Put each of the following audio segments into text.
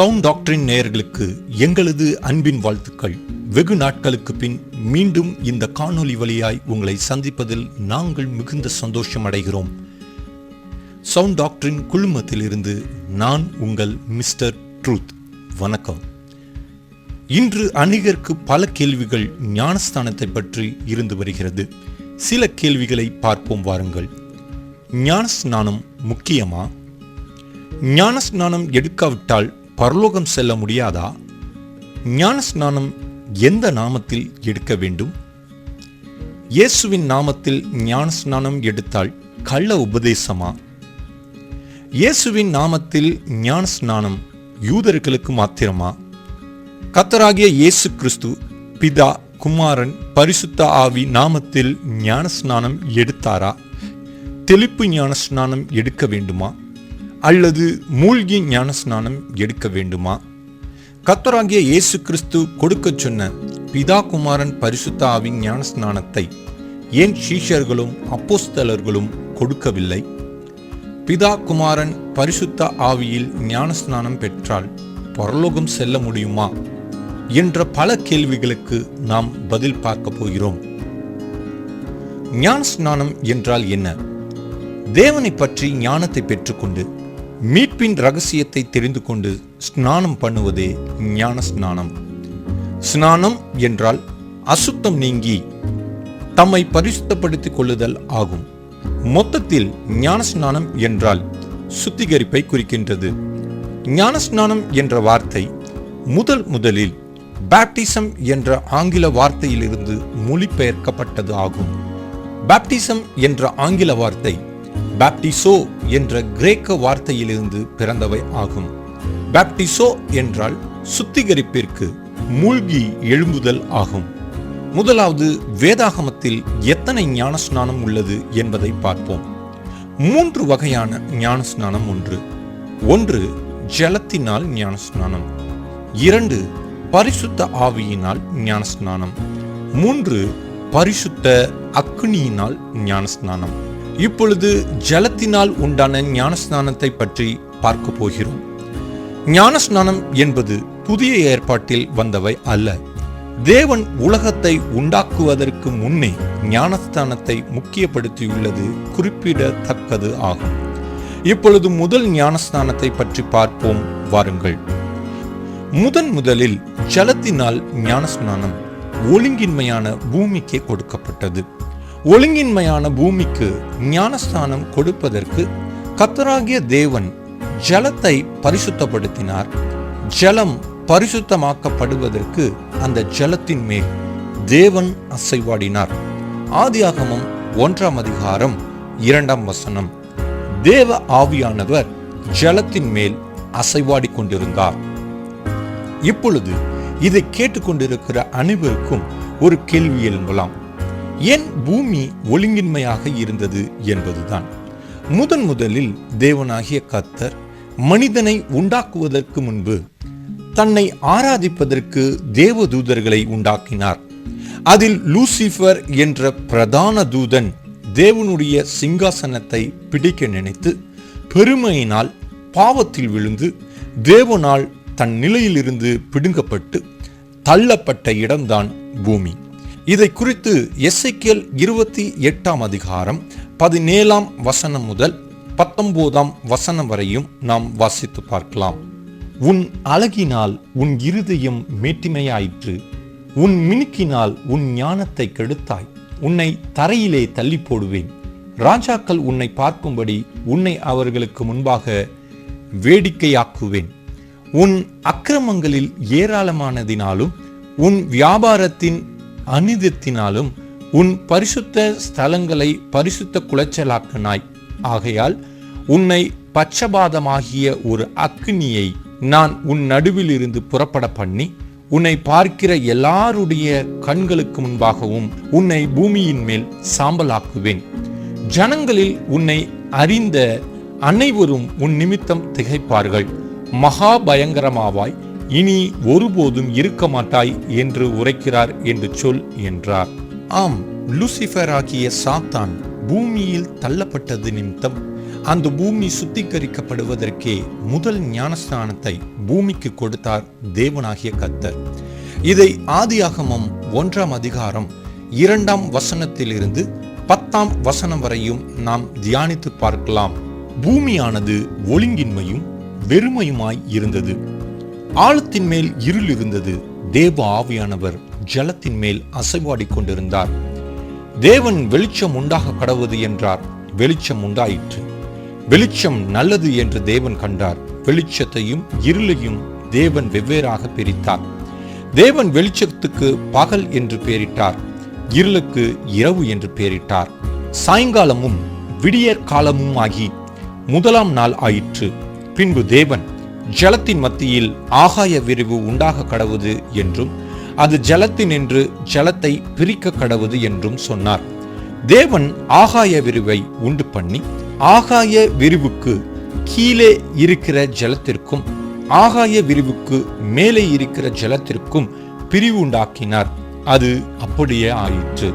Sound டாக்டரின் நேயர்களுக்கு எங்களது அன்பின் வாழ்த்துக்கள். வெகு நாட்களுக்கு பின் மீண்டும் இந்த காணொலி வழியாய் உங்களை சந்திப்பதில் நாங்கள் மிகுந்த சந்தோஷம் அடைகிறோம். சவுண்ட் டாக்டரின் குழுமத்திலிருந்து நான் உங்கள் மிஸ்டர் ட்ரூத். வணக்கம். இன்று அநேகருக்கு பல கேள்விகள் ஞானஸ்தானத்தை பற்றி இருந்து வருகிறது. சில கேள்விகளை பார்ப்போம் வாருங்கள். ஞானஸ்நானம் முக்கியமா? ஞானஸ்நானம் எடுக்காவிட்டால் பரலோகம் செல்ல முடியாதா? ஞானஸ்நானம் எந்த நாமத்தில் எடுக்க வேண்டும்? இயேசுவின் நாமத்தில் ஞானஸ்நானம் எடுத்தால் கள்ள உபதேசமா? இயேசுவின் நாமத்தில் ஞானஸ்நானம் யூதர்களுக்கு மாத்திரமா? கத்தராகிய இயேசு கிறிஸ்து பிதா குமாரன் பரிசுத்த ஆவி நாமத்தில் ஞானஸ்நானம் எடுத்தாரா? தெளிப்பு ஞானஸ்நானம் எடுக்க வேண்டுமா? அல்லது மூழ்கி ஞானஸ்நானம் எடுக்க வேண்டுமா? கத்தராகிய இயேசு கிறிஸ்து கொடுக்கச் சொன்ன பிதா குமாரன் பரிசுத்த ஆவின் ஞானஸ்நானத்தை ஏன் சீஷர்களும் அப்போஸ்தலர்களும் கொடுக்கவில்லை? பிதா குமாரன் பரிசுத்த ஆவியில் ஞானஸ்நானம் பெற்றால் பரலோகம் செல்ல முடியுமா? என்ற பல கேள்விகளுக்கு நாம் பதில் பார்க்க போகிறோம். ஞானஸ்நானம் என்றால் என்ன? தேவனை பற்றி ஞானத்தை பெற்றுக்கொண்டு மீட்பின் ரகசியத்தை தெரிந்து கொண்டு ஸ்நானம் பண்ணுவதே ஞான ஸ்நானம். ஸ்நானம் என்றால் அசுத்தம் நீங்கி தம்மை பரிசுத்தப்படுத்திக் கொள்ளுதல் ஆகும். மொத்தத்தில் ஞான ஸ்நானம் என்றால் சுத்திகரிப்பை குறிக்கின்றது. ஞான ஸ்நானம் என்ற வார்த்தை முதல் முதலில் பேப்டிசம் என்ற ஆங்கில வார்த்தையிலிருந்து மொழிபெயர்க்கப்பட்டது ஆகும். பேப்டிசம் என்ற ஆங்கில வார்த்தை பேப்டிசோ என்ற கிரேக்க வார்த்தையிலிருந்து பிறந்தவை ஆகும். பேப்டிசோ என்றால் சுத்திகரிப்பிற்கு மூழ்கி எழும்புதல் ஆகும். முதலாவது வேதாகமத்தில் எத்தனை ஞானஸ்நானம் உள்ளது என்பதை பார்ப்போம். மூன்று வகையான ஞானஸ்நானம் ஒன்று. ஒன்று ஜலத்தினால் ஞானஸ்நானம். இரண்டு பரிசுத்த ஆவியினால் ஞானஸ்நானம். மூன்று பரிசுத்த அக்னியினால் ஞானஸ்நானம். இப்பொழுது ஜலத்தினால் உண்டான ஞானஸ்நானத்தை பற்றி பார்க்க போகிறோம். ஞானஸ்நானம் என்பது புதிய ஏற்பாட்டில் வந்தவை அல்ல. தேவன் உலகத்தை உண்டாக்குவதற்கு முன்னே ஞானஸ்தானத்தை முக்கியப்படுத்தியுள்ளது குறிப்பிடத்தக்கது ஆகும். இப்பொழுது முதல் ஞானஸ்தானத்தை பற்றி பார்ப்போம் வாருங்கள். முதன் முதலில் ஜலத்தினால் ஞானஸ்நானம் ஒழுங்கின்மையான பூமிக்கே கொடுக்கப்பட்டது. ஒழுங்கின்மையான பூமிக்கு ஞானஸ்தானம் கொடுப்பதற்கு கத்தராகிய தேவன் ஜலத்தை பரிசுத்தப்படுத்தினார். ஜலம் பரிசுத்தமாக்கப்படுவதற்கு அந்த ஜலத்தின் மேல் தேவன் அசைவாடினார். ஆதியாகமம் ஒன்றாம் அதிகாரம் இரண்டாம் வசனம். தேவ ஆவியானவர் ஜலத்தின் மேல் அசைவாடி கொண்டிருந்தார் இப்பொழுது இதை கேட்டுக்கொண்டிருக்கிற அனைவருக்கும் ஒரு கேள்வி எழும்பலாம். ஏன் பூமி ஒழுங்கின்மையாக இருந்தது என்பதுதான். முதன் முதலில் தேவனாகிய கத்தர் மனிதனை உண்டாக்குவதற்கு முன்பு தன்னை ஆராதிப்பதற்கு தேவதூதர்களை உண்டாக்கினார். அதில் லூசிஃபர் என்ற பிரதான தூதன் தேவனுடைய சிங்காசனத்தை பிடிக்க நினைத்து பெருமையினால் பாவத்தில் விழுந்து தேவனால் தன் நிலையிலிருந்து பிடுங்கப்பட்டு தள்ளப்பட்ட இடம்தான் பூமி. இதை குறித்து எஸ்ஐக்கியல் இருபத்தி எட்டாம் அதிகாரம் பதினேழாம் வசனம் முதல் பத்தொன்பதாம் வசனம் வரையும் நாம் வாசித்து பார்க்கலாம். உன் அழகினால் உன் இருதயம் மேட்டிமையாயிற்று. உன் மினுக்கினால் உன் ஞானத்தை கெடுத்தாய். உன்னை தரையிலே தள்ளி போடுவேன் ராஜாக்கள் உன்னை பார்க்கும்படி உன்னை அவர்களுக்கு முன்பாக வேடிக்கையாக்குவேன். உன் அக்கிரமங்களில் ஏராளமானதினாலும் உன் வியாபாரத்தின் அனிதத்தினாலும் உன் பரிசுத்த ஸ்தலங்களை பரிசுத்த குலைச்சலாக்கினாய். ஆகையால் உன்னை பட்சபாதமாகிய ஒரு அக்னியை நான் உன் நடுவில் இருந்து புறப்பட பண்ணி உன்னை பார்க்கிற எல்லாருடைய கண்களுக்கு முன்பாகவும் உன்னை பூமியின் மேல் சாம்பலாக்குவேன். ஜனங்களில் உன்னை அறிந்த அனைவரும் உன் நிமித்தம் திகைப்பார்கள். மகா பயங்கரமாவாய் இனி ஒருபோதும் இருக்க மாட்டாய் என்று உரைக்கிறார் என்று சொல் என்றார். ஆம் லூசிஃபர் ஆகிய சாத்தான் பூமியில் தள்ளப்பட்டது நிமித்தம் அந்த பூமி சுத்திகரிக்கப்படுவதற்கே முதல் ஞானஸ்தானத்தை பூமிக்கு கொடுத்தார் தேவனாகிய கத்தர் இதை ஆதியாகமம் ஒன்றாம் அதிகாரம் இரண்டாம் வசனத்திலிருந்து பத்தாம் வசனம் வரையும் நாம் தியானித்து பார்க்கலாம். பூமியானது ஒழுங்கின்மையும் வெறுமையுமாய் இருந்தது. ஆழத்தின் மேல் இருள் இருந்தது தேவ ஆவியானவர் ஜலத்தின் மேல் அசைவாடி கொண்டிருந்தார். தேவன் வெளிச்சம் உண்டாக கடவுது என்றார். வெளிச்சம் உண்டாயிற்று. வெளிச்சம் நல்லது என்று தேவன் கண்டார். வெளிச்சத்தையும் இருளையும் தேவன் வெவ்வேறாக பிரித்தார். தேவன் வெளிச்சத்துக்கு பகல் என்று பெயரிட்டார் இருளுக்கு இரவு என்று பெயரிட்டார் சாயங்காலமும் விடியற் காலமும் ஆகி முதலாம் நாள் ஆயிற்று. பின்பு தேவன் ஜலத்தின் மத்தியில் ஆகாய விரிவு உண்டாக கடவுது என்றும் அது ஜலத்தினின்று ஜலத்தை பிரிக்க கடவுது என்றும் சொன்னார். தேவன் ஆகாய விரிவை உண்டு பண்ணி ஆகாய விரிவுக்கு கீழே இருக்கிற ஜலத்திற்கும் ஆகாய விரிவுக்கு மேலே இருக்கிற ஜலத்திற்கும் பிரிவு உண்டாக்கினார். அது அப்படியே ஆயிற்று.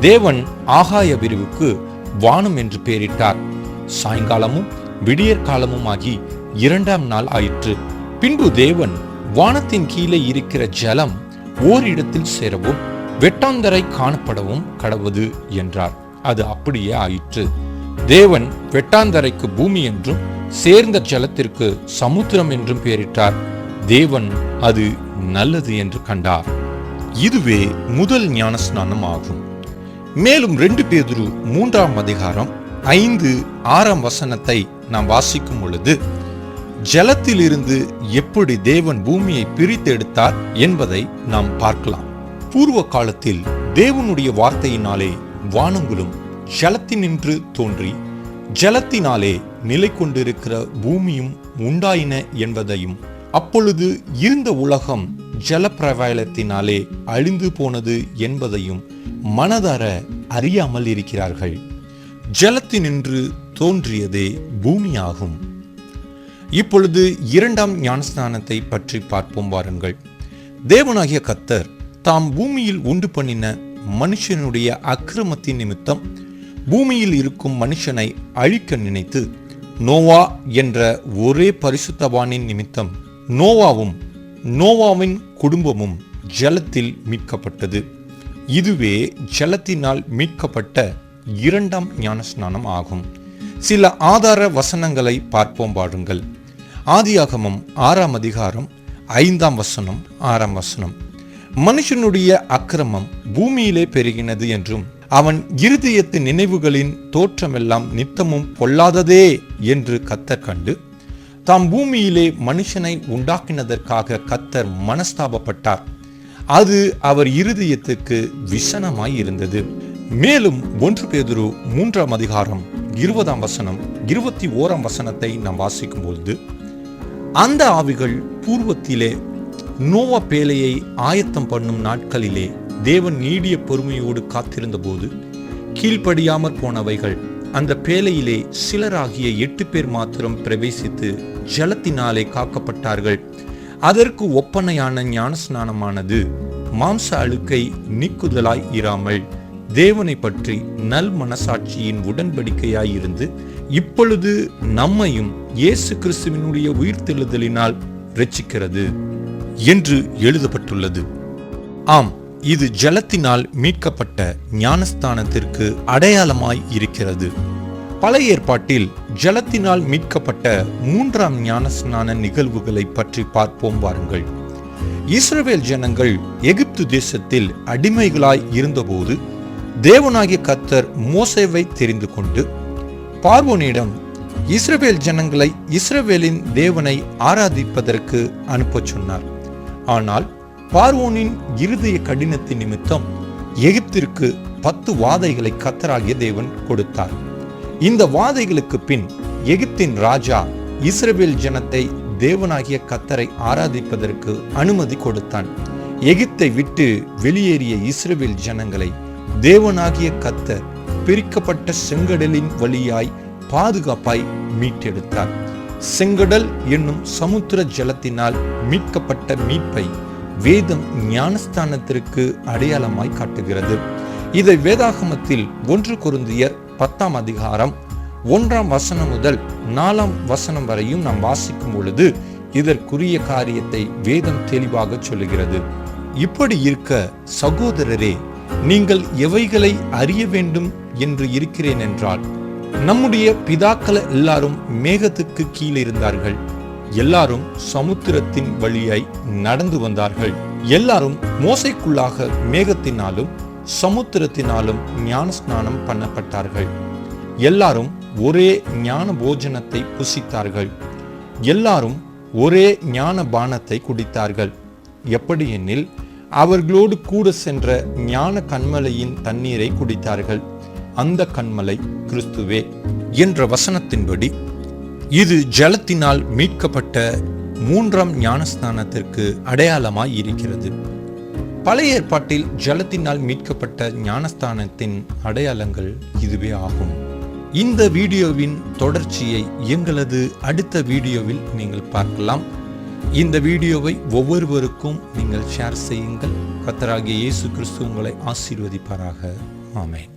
தேவன் ஆகாய விரிவுக்கு வானம் என்று பெயரிட்டார். சாயங்காலமும் விடியற்காலமும் ஆகி இரண்டாம் நாள் ஆயிற்று. பின்பு தேவன் வானத்தின் கீழே இருக்கிற ஜலம் ஓரிடத்தில் சேரவும் வெட்டாந்தரை காணப்படவும் கடவுது என்றார். அது அப்படியே ஆயிற்று. தேவன் வெட்டாந்தரைக்கு பூமி என்றும் சேர்ந்த ஜலத்திற்கு சமுத்திரம் என்றும் பெயரிட்டார். தேவன் அது நல்லது என்று கண்டார். இதுவே முதல் ஞானஸ்நானம் ஆகும். மேலும் ரெண்டு பேதுரு மூன்றாம் அதிகாரம் ஐந்து ஆறாம் வசனத்தை நாம் வாசிக்கும் பொழுது ஜலத்திலிருந்து எப்படி தேவன் பூமியை பிரித்தெடுத்தார் என்பதை நாம் பார்க்கலாம். பூர்வ காலத்தில் தேவனுடைய வார்த்தையினாலே வானங்களும் ஜலத்தினின்று தோன்றி ஜலத்தினாலே நிலை கொண்டிருக்கிற பூமியும் உண்டாயின என்பதையும் அப்பொழுது இருந்த உலகம் ஜலப்பிரவாயத்தினாலே அழிந்து போனது என்பதையும் மனதார அறியாமல் இருக்கிறார்கள். ஜலத்தினின்று தோன்றியதே பூமியாகும். இப்பொழுது இரண்டாம் ஞானஸ்நானத்தை பற்றி பார்ப்போம் வாருங்கள். தேவனாகிய கத்தர் தாம் பூமியில் உண்டு பண்ணின மனுஷனுடைய அக்கிரமத்தின் நிமித்தம் பூமியில் இருக்கும் மனுஷனை அழிக்க நினைத்து நோவா என்ற ஒரே பரிசுத்தவானின் நிமித்தம் நோவாவும் நோவாவின் குடும்பமும் ஜலத்தில் மீட்கப்பட்டது. இதுவே ஜலத்தினால் மீட்கப்பட்ட இரண்டாம் ஞானஸ்நானம் ஆகும். சில ஆதார வசனங்களை பார்ப்போம் பாருங்கள் ஆதியாகமம் ஆறாம் அதிகாரம் ஐந்தாம் வசனம் ஆறாம் வசனம். மனுஷனுடைய அக்கிரமம் பூமியிலே பெருகினது என்றும் அவன் இருதயத்து நினைவுகளின் தோற்றமெல்லாம் நித்தமும் பொல்லாததே என்று கத்தர் கண்டு தாம் பூமியிலே மனுஷனை உண்டாக்கினதற்காக கத்தர் மனஸ்தாபப்பட்டார். அது அவர் இருதயத்துக்கு விசனமாய் இருந்தது. மேலும் ஒன்று பேதுரு மூன்றாம் அதிகாரம் இருபதாம் வசனம் இருபத்தி ஓராம் வசனத்தை நாம் வாசிக்கும் பொழுது அந்த ஆவிகள் பூர்வத்திலே நோவா பேலையை ஆயத்தம் பண்ணும் நாட்களிலே தேவன் நீடிய பொறுமையோடு காத்திருந்த போது கீழ்ப்படியாமற் போனவைகள் அந்த பேலையிலே சிலராகிய எட்டு பேர் மாத்திரம் பிரவேசித்து ஜலத்தினாலே காக்கப்பட்டார்கள். அதற்கு ஒப்பனையான ஞானஸ்நானமானது மாம்ச அழுக்கை நீக்குதலாய் இராமல் தேவனை பற்றி நல் மனசாட்சியின் உடன்படிக்கையாயிருந்து இப்பொழுது நம்மையும் இயேசு கிறிஸ்துவினுடைய உயிர்த்தெழுதலினால் ரட்சிக்கிறது என்று எழுதப்பட்டுள்ளது. ஆம் இது ஜலத்தினால் மீட்கப்பட்ட ஞானஸ்தானத்திற்கு அடையாளமாய் இருக்கிறது. பழைய ஏற்பாட்டில் ஜலத்தினால் மீட்கப்பட்ட மூன்றாம் ஞானஸ்நான நிகழ்வுகளை பற்றி பார்ப்போம் வாருங்கள். இஸ்ரவேல் ஜனங்கள் எகிப்து தேசத்தில் அடிமைகளாய் இருந்தபோது தேவனாகிய கத்தர் மோசேவை தெரிந்து கொண்டு பார்வோனிடம் இஸ்ரவேல் ஜனங்களை இஸ்ரவேலின் தேவனை ஆராதிப்பதற்கு அனுப்பச் சொன்னார். ஆனால் பார்வோனின் இருதய கடினத்தின் நிமித்தம் எகிப்திற்கு பத்து வாதைகளை கத்தராகிய தேவன் கொடுத்தார். இந்த வாதைகளுக்கு பின் எகிப்தின் ராஜா இஸ்ரவேல் ஜனத்தை தேவனாகிய கத்தரை ஆராதிப்பதற்கு அனுமதி கொடுத்தான். எகிப்தை விட்டு வெளியேறிய இஸ்ரவேல் ஜனங்களை தேவனாகிய கத்தர் பிரிக்கப்பட்ட செங்கடலின் வழியாய் பாதுகாப்பாய் மீட்டெடுத்தார். செங்கடல் என்னும் சமுத்திர ஜலத்தினால் மீட்கப்பட்ட மீட்பை வேதம் ஞானஸ்தானத்திற்கு அடையாளமாய் காட்டுகிறது. இதை வேதாகமத்தில் ஒன்று குருந்தியர் பத்தாம் அதிகாரம் ஒன்றாம் வசனம் முதல் நாலாம் வசனம் வரையும் நாம் வாசிக்கும் பொழுது இதற்குரிய காரியத்தை வேதம் தெளிவாக சொல்லுகிறது. இப்படி இருக்க சகோதரரே நீங்கள் எவைகளை அறிய வேண்டும் என்று இருக்கிறேன் என்றால் நம்முடைய பிதாக்கள் எல்லாரும் மேகத்துக்கு கீழே இருந்தார்கள். எல்லாரும் சமுத்திரத்தின் வழியாய் நடந்து வந்தார்கள். எல்லாரும் மோசைக்குள்ளாக மேகத்தினாலும் சமுத்திரத்தினாலும் ஞானஸ்நானம் பண்ணப்பட்டார்கள். எல்லாரும் ஒரே ஞான போஜனத்தை புசித்தார்கள். எல்லாரும் ஒரே ஞான பானத்தை குடித்தார்கள். எப்படி எனில் அவர்களோடு கூட சென்ற ஞான கண்மலையின் தண்ணீரை குடித்தார்கள். அந்த கண்மலை கிறிஸ்துவே என்ற வசனத்தின்படி இது ஜலத்தினால் மீட்கப்பட்ட மூன்றாம் ஞானஸ்தானத்திற்கு அடையாளமாய் இருக்கிறது. பழைய ஏற்பாட்டில் ஜலத்தினால் மீட்கப்பட்ட ஞானஸ்தானத்தின் அடையாளங்கள் இதுவே ஆகும். இந்த வீடியோவின் தொடர்ச்சியை எங்களது அடுத்த வீடியோவில் நீங்கள் பார்க்கலாம். இந்த வீடியோவை ஒவ்வொருவருக்கும் நீங்கள் ஷேர் செய்யுங்கள். கத்தராகிய இயேசு கிறிஸ்து உங்களை ஆசீர்வதிப்பாராக. ஆமேன்.